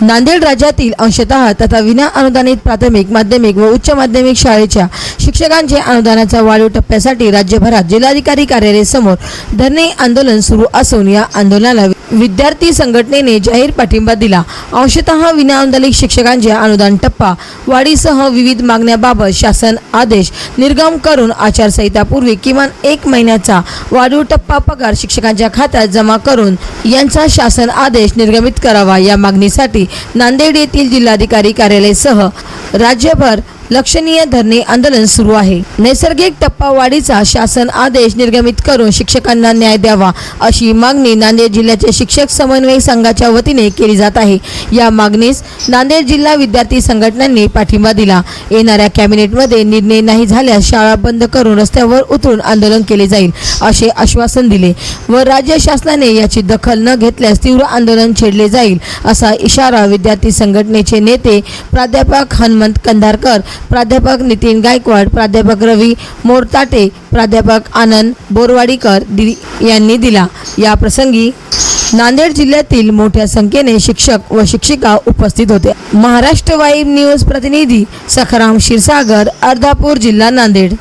नांदेड राज्यातील अंशतः तथा विना अनुदानित प्राथमिक माध्यमिक व उच्च माध्यमिक शाळेच्या शिक्षकांचे अनुदानाच्या वाढीव टप्प्यासाठी राज्यभरात जिल्हाधिकारी कार्यालय समोर धरणे आंदोलन सुरू असून या आंदोलनाला विद्यार्थी संघटनेने जाहीर पाठिंबा दिला. अंशतः विना अनुदानित शिक्षकांचे अनुदान टप्पा वाढीसह विविध मागण्याबाबत शासन आदेश निर्गम करून आचारसंहितापूर्वी किमान एक महिन्याचा वाढीव टप्पा पगार शिक्षकांच्या खात्यात जमा करून यांचा शासन आदेश निर्गमित करावा या मागणीसाठी नांदेड येथील जिल्हाधिकारी कार्यालयासह राज्यभर लक्षणीय धरणे आंदोलन सुरू आहे. नैसर्गिक टप्पा वाढीचा शासन आदेश निर्गमित करून शिक्षकांना न्याय द्यावा अशी मागणी नांदेड जिल्ह्याचे शिक्षक समन्वय संघाच्या वतीने केली जात आहे. या मागणीस नांदेड जिल्हा विद्यार्थी संघटनांनी पाठिंबा दिला. येणाऱ्या कॅबिनेटमध्ये निर्णय नाही झाल्यास शाळा बंद करून रस्त्यावर उतरून आंदोलन केले जाईल असे आश्वासन दिले. व राज्य शासनाने याची दखल न घेतल्यास तीव्र आंदोलन छेडले जाईल असा इशारा विद्यार्थी संघटनेचे नेते प्राध्यापक हनुमंत कंधारकर प्राध्यापक नितीन गायकवाड प्राध्यापक रवी मोरताटे प्राध्यापक आनंद बोरवाडीकर दि यांनी दिला. या प्रसंगी नांदेड जिल्ह्यातील मोठ्या संख्येने शिक्षक व शिक्षिका उपस्थित होते. महाराष्ट्र वाईब न्यूज प्रतिनिधी सखाराम क्षीरसागर अर्धापूर जिल्हा नांदेड.